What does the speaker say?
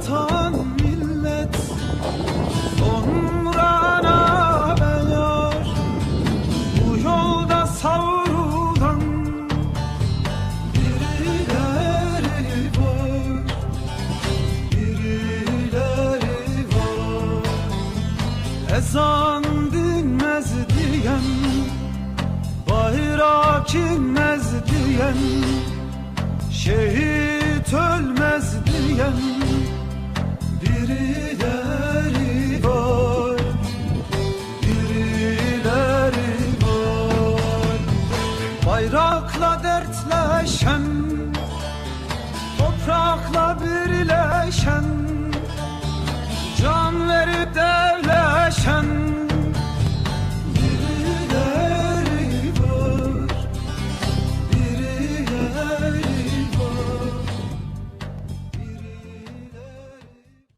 vatan millet Onurana beler Bu yolda savrulan Birileri var Birileri var. Ezan dinmez diyen Bayrak inmez diyen Şehit ölmez diyen Bayrakla dertleşem